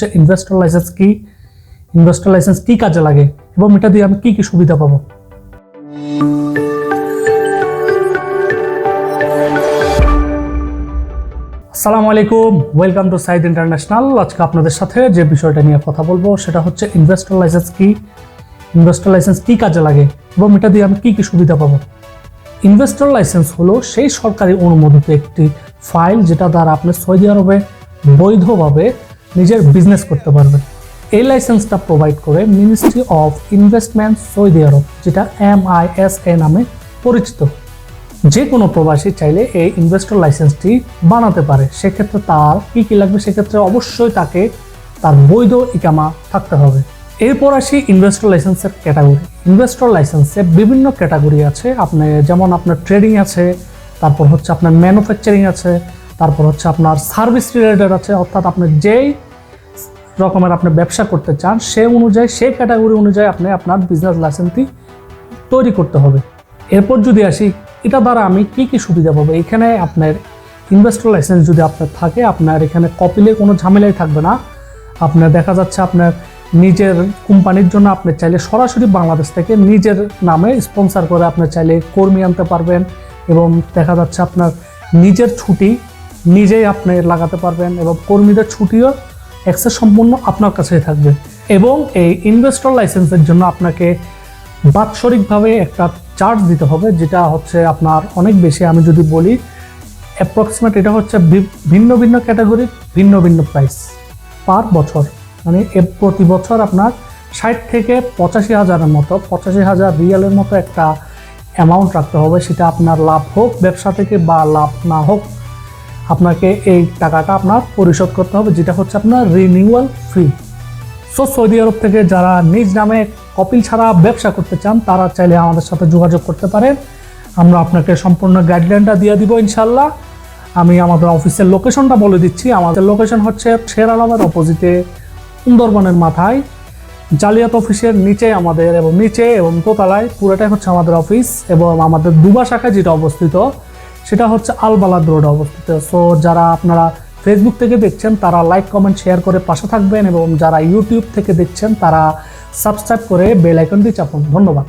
হচ্ছে investor licence কি? Investor licence কি কাজে লাগে? এবং এটা দিয়ে আমি কি কি সুবিধা পাবো? আসসালামু আলাইকুম ওয়েলকাম টু সাইদ ইন্টারন্যাশনাল আজকে আপনাদের সাথে যে বিষয়টা নিয়ে কথা বলব, সেটা হচ্ছে ইনভেস্টর লাইসেন্স কি? ইনভেস্টর লাইসেন্স কি কাজে লাগে? এবং এটা দিয়ে আমি কি কি সুবিধা পাবো? ইনভেস্টর লাইসেন্স হলো সেই সরকারি অনুমোদিত একটি ফাইল যেটা দ্বারা আপনি সৌদি আরবে বৈধভাবে নিজের বিজনেস করতে পারবেন। এই লাইসেন্সটা প্রোভাইড করে ministry of investment Saudi Arab যেটা এম আই এস এ নামে পরিচিত। যে কোনো প্রবাসী চাইলে এই ইনভেস্টর লাইসেন্সটি বানাতে পারে। সেক্ষেত্রে তার কী কী লাগবে? সেক্ষেত্রে অবশ্যই তাকে তার বৈধ ইকামা থাকতে হবে। এরপর আসি ইনভেস্টর লাইসেন্সের ক্যাটাগরি ইনভেস্টর লাইসেন্সে বিভিন্ন ক্যাটাগরি আছে। আপনি যেমন আপনার ট্রেডিং আছে, তারপর হচ্ছে আপনার ম্যানুফ্যাকচারিং আছে, তারপর হচ্ছে আপনার সার্ভিস রিলেটেড আছে, অর্থাৎ আপনি যেই রকমের আপনি ব্যবসা করতে চান, সে অনুযায়ী সেই ক্যাটাগরি অনুযায়ী আপনি আপনার বিজনেস লাইসেন্সটি তৈরি করতে হবে। এরপর যদি আসি, এটা দ্বারা আমি কি কি সুবিধা পাবো? এখানে আপনার ইনভেস্টর লাইসেন্স যদি আপনার থাকে, আপনার এখানে কপিলে কোনো ঝামেলাই থাকবে না। আপনার দেখা যাচ্ছে আপনার নিজের কোম্পানির জন্য আপনি চাইলে সরাসরি বাংলাদেশ থেকে নিজের নামে স্পন্সর করে আপনি চাইলে কর্মী আনতে পারবেন এবং দেখা যাচ্ছে আপনার নিজের ছুটি নিজেই আপনি লাগাতে পারবেন এবং কর্মীদের ছুটিও অ্যাক্সেস সম্পূর্ণ আপনার কাছেই থাকবে এবং এই ইনভেস্টর লাইসেন্সের জন্য আপনাকে বাৎসরিকভাবে একটা চার্জ দিতে হবে, যেটা হচ্ছে আপনার অনেক বেশি। আমি যদি বলি অ্যাপ্রক্সিমেট এটা হচ্ছে ভিন্ন ভিন্ন ক্যাটাগরির ভিন্ন ভিন্ন প্রাইস পার বছর। মানে প্রতি বছর আপনার ষাট থেকে পঁচাশি হাজারের মতো, পঁচাশি হাজার রিয়ালের মতো একটা অ্যামাউন্ট রাখতে হবে। সেটা আপনার লাভ হোক ব্যবসা থেকে বা লাভ না হোক আপনাকে এই টাকাটা আপনার পরিশোধ করতে হবে, যেটা হচ্ছে আপনার renewal fee so Saudi Arab থেকে যারা নিজ নামে কপিল ছাড়া ব্যবসা করতে চান, তারা চাইলে আমাদের সাথে যোগাযোগ করতে পারেন। আমরা আপনাকে সম্পূর্ণ গাইডলাইনটা দিয়ে দিব ইনশাল্লাহ আমি আমাদের অফিসের লোকেশনটা বলে দিচ্ছি। আমাদের লোকেশন হচ্ছে শের আলমের অপোজিটে সুন্দরবনের মাথায়। জালিয়াত অফিসের নিচে আমাদের এবং নিচে এবং দোতলায় পুরোটাই হচ্ছে আমাদের অফিস এবং আমাদের দুবা শাখা যেটা অবস্থিত সেটা হচ্ছে আলবালাদ রোড অবস্থিত। সো যারা আপনারা ফেসবুক থেকে দেখছেন, তারা লাইক কমেন্ট শেয়ার করে পাশে থাকবেন এবং যারা ইউটিউব থেকে দেখছেন, তারা সাবস্ক্রাইব করে বেল আইকনটি চাপুন। ধন্যবাদ।